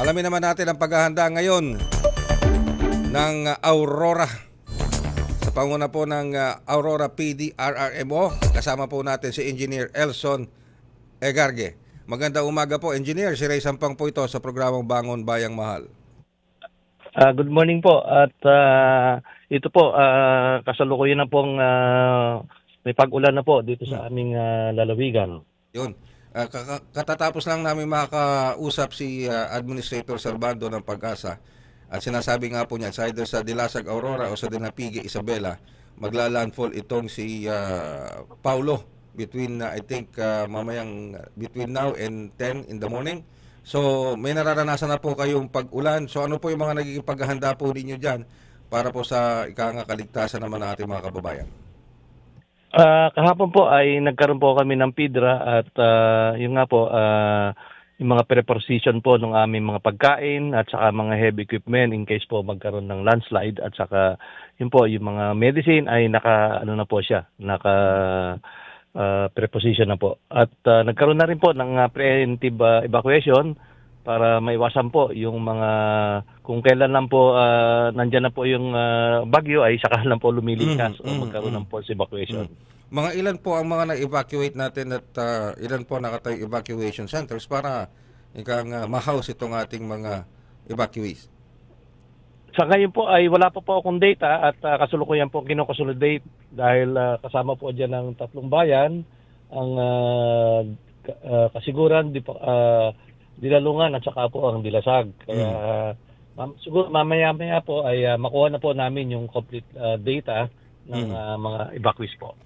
Alamin naman natin ang paghahanda ngayon ng uh, Aurora. Sa panguna po ng uh, Aurora PD RRMO, kasama po natin si Engineer Elson Egarge. Maganda umaga po, Engineer. Si Ray Sampang po ito sa programang Bangon Bayang Mahal. Ah, good morning po at ah, ito po ah, kasalukuyan na pong ah, may pag-ulan na po dito sa aming ah, lalawigan. Yun. Uh, katatapos lang namin makakausap si uh, Administrator Servando ng Pag-asa at sinasabi nga po niya sa either sa Dilasag Aurora o sa Dinapigi Isabela magla-landfall itong si uh, Paulo between uh, I think uh, mamayang between now and 10 in the morning. So may nararanasan na po kayong pag-ulan. So ano po yung mga nagiging paghahanda po ninyo diyan para po sa ikanga kaligtasan naman ng ating mga kababayan? Ah, kahapon po ay nagkaroon po kami ng PIDRA at ah, yung nga po ah, yung mga preposition po ng aming mga pagkain at saka mga heavy equipment in case po magkaroon ng landslide at saka yun po yung mga medicine ay naka ano na po siya naka ah, preposition na po. At ah, nagkaroon na rin po ng ah, preemptive ah, evacuation para maiwasan po yung mga kung kailan lang po ah, nandyan na po yung ah, bagyo ay saka lang po lumilikas Mm, o mm, magkaroon mm. ng force evacuation. Mga ilan po ang mga na-evacuate natin at ah, ilan po nakatay evacuation centers para ikang uh, ma-house itong ating mga evacuees? Sa ngayon po ay wala pa po akong data at ah, kasulukuyan po kinoconsolidate dahil ah, kasama po dyan ng tatlong bayan ang ah, kasiguran, di, uh, dilalungan at saka po ang dilasag. Kaya ah, mam- siguro mamaya-maya po ay ah, makuha na po namin yung complete ah, data ng Mm. ah, mga evacuees po.